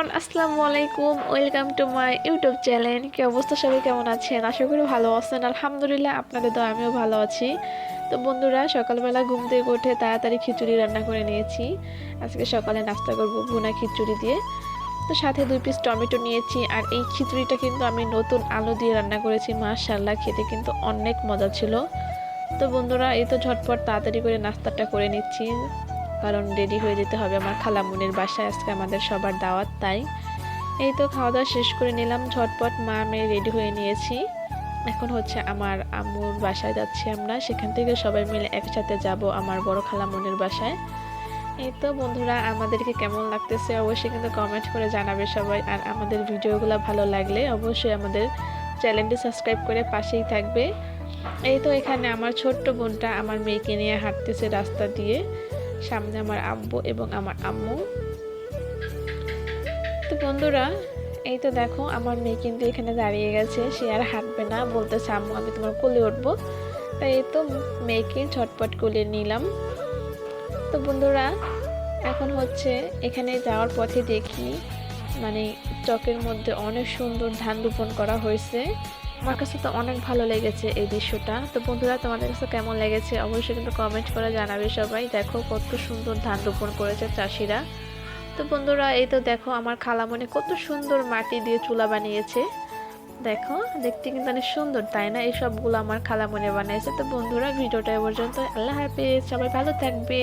Everyone আসসালামু আলাইকুম welcome to my YouTube channel কি অবস্থা? সবাই কেমন আছেন? আশা করি ভালো আছেন। আলহামদুলিল্লাহ, আপনাদের তো আমিও ভালো আছি। তো বন্ধুরা, সকালবেলা ঘুম থেকে উঠে তাড়াতাড়ি খিচুড়ি রান্না করে নিয়েছি। আজকে সকালে নাস্তা করব ভুনা খিচুড়ি দিয়ে। তো সাথে দুই পিস টমেটো নিয়েছি, আর এই খিচুড়িটা কিন্তু আমি নতুন আলু দিয়ে রান্না করেছি। মাশাল্লাহ খেতে কিন্তু অনেক মজা ছিল। তো বন্ধুরা, এই তো ঝটপট তাড়াতাড়ি করে নাস্তাটা করে নিচ্ছি। কারণ রেডি হয়ে যেতে হবে আমার খালামুনির বাসায় আজকে আমাদের সবার দাওয়াত, তাই এই তো খাওয়া দাওয়া শেষ করে নিলাম। ঝটপট মা, আমি রেডি হয়ে নিয়েছি। এখন হচ্ছে আমার আম্মুর বাসায় যাচ্ছি আমরা। সেখান থেকে সবাই মিলে একসাথে যাব আমার বড় খালামুনির বাসায়। এই তো বন্ধুরা, আমাদেরকে কেমন লাগতেছে অবশ্যই কিন্তু কমেন্ট করে জানাবে সবাই। আর আমাদের ভিডিওগুলো ভালো লাগলে অবশ্যই আমাদের চ্যানেলটি সাবস্ক্রাইব করে পাশেই থাকবে। এই তো এখানে আমার ছোট্ট বোনটা আমার মেয়েকে নিয়ে হাঁটতেছে রাস্তা দিয়ে। সামনে আমার আব্বু এবং আমার আম্মু। তো বন্ধুরা, এই তো দেখো, আমার মেয়ে কিন্তু এখানে দাঁড়িয়ে গেছে। সে আর হাঁটবে না, বলতেছে, আম্মু, আমি তোমার কোলে উঠবো। তাই এই তো মেয়েকে ঝটপট কোলে নিলাম। তো বন্ধুরা, এখন হচ্ছে এখানে যাওয়ার পথে দেখি মানে চকের মধ্যে অনেক সুন্দর ধান রোপণ করা হয়েছে। আমার কাছে তো অনেক ভালো লেগেছে এই দৃশ্যটা। তো বন্ধুরা, তোমাদের কাছে কেমন লেগেছে অবশ্যই কিন্তু কমেন্ট করে জানাবে সবাই। দেখো কত সুন্দর ধান রোপণ করেছে চাষিরা। তো বন্ধুরা, এই তো দেখো আমার খালামনে কত সুন্দর মাটি দিয়ে চুলা বানিয়েছে। দেখো, দেখতে কিন্তু অনেক সুন্দর, তাই না? এই সবগুলো আমার খালামনে বানিয়েছে। তো বন্ধুরা, ভিডিওটা এ পর্যন্ত। আল্লাহ হাফেজ, সবাই ভালো থাকবে।